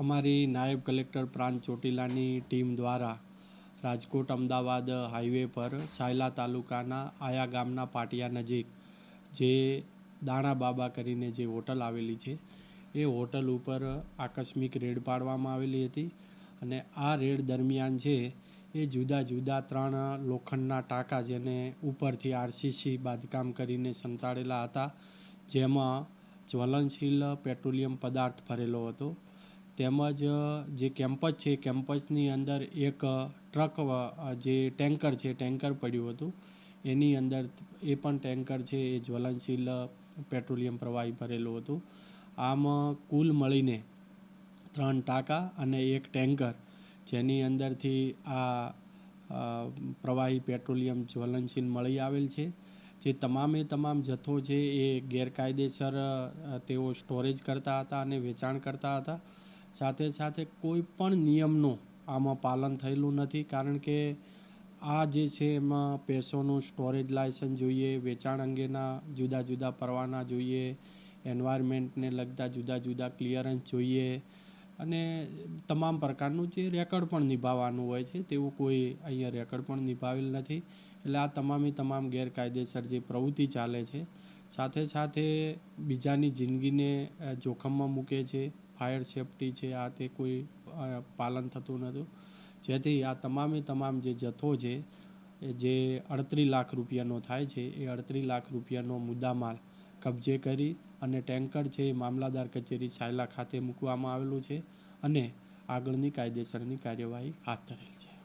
અમારી નાયબ કલેક્ટર પ્રાંત ચોટીલાની ટીમ દ્વારા રાજકોટ અમદાવાદ હાઈવે પર સાયલા તાલુકાના આયા ગામના પાટિયા નજીક જે દાણા બાબા કરીને જે હોટલ આવેલી છે, એ હોટલ ઉપર આકસ્મિક રેડ પાડવામાં આવેલી હતી અને આ રેડ દરમિયાન છે એ જુદા જુદા ત્રણ લોખંડના ટાંકા જેને ઉપરથી આરસીસી બાંધકામ કરીને સંતાડેલા હતા, જેમાં જ્વલનશીલ પેટ્રોલિયમ પદાર્થ ભરેલો હતો. તેમજ જે કેમ્પસ છે કેમ્પસની અંદર એક ટ્રક જે ટેન્કર છે, ટેન્કર પડ્યું હતું. એની અંદર એ પણ ટેન્કર છે, એ જ્વલનશીલ પેટ્રોલિયમ પ્રવાહી ભરેલું હતું. આમ કુલ મળીને ત્રણ ટાંકા અને એક ટેન્કર, જેની અંદરથી આ પ્રવાહી પેટ્રોલિયમ જ્વલનશીલ મળી આવેલ છે. જે તમામે તમામ જથ્થો છે, એ ગેરકાયદેસર તેઓ સ્ટોરેજ કરતા હતા અને વેચાણ કરતા હતા. સાથે સાથે કોઈ પણ નિયમનું આમાં પાલન થયેલું નથી, કારણ કે આ જે છે એમાં પેસોનું સ્ટોરેજ લાયસન્સ જોઈએ, વેચાણ અંગેના જુદા જુદા પરવાના જોઈએ, એન્વાયરમેન્ટને લગતા જુદા જુદા ક્લિયરન્સ જોઈએ, અને તમામ પ્રકારનું જે રેકર્ડ પણ નિભાવવાનું હોય છે તેવું કોઈ અહીંયા રેકર્ડ પણ નિભાવેલ નથી. એટલે આ તમામે તમામ ગેરકાયદેસર જે પ્રવૃત્તિ ચાલે છે, સાથે સાથે બીજાની જિંદગીને જોખમમાં મૂકે છે ફાયર સેફટી છે, આ તે કોઈ પાલન થતું નહોતું જેથી આ તમામે તમામ જે જથ્થો છે જે અડત્રીસ લાખ રૂપિયાનો થાય છે, એ અડત્રીસ લાખ રૂપિયાનો મુદ્દામાલ કબજે કરી અને ટેન્કર છે એ મામલાદાર કચેરી સાયલા ખાતે મૂકવામાં આવેલું છે અને આગળની કાયદેસરની કાર્યવાહી હાથ ધરેલ છે.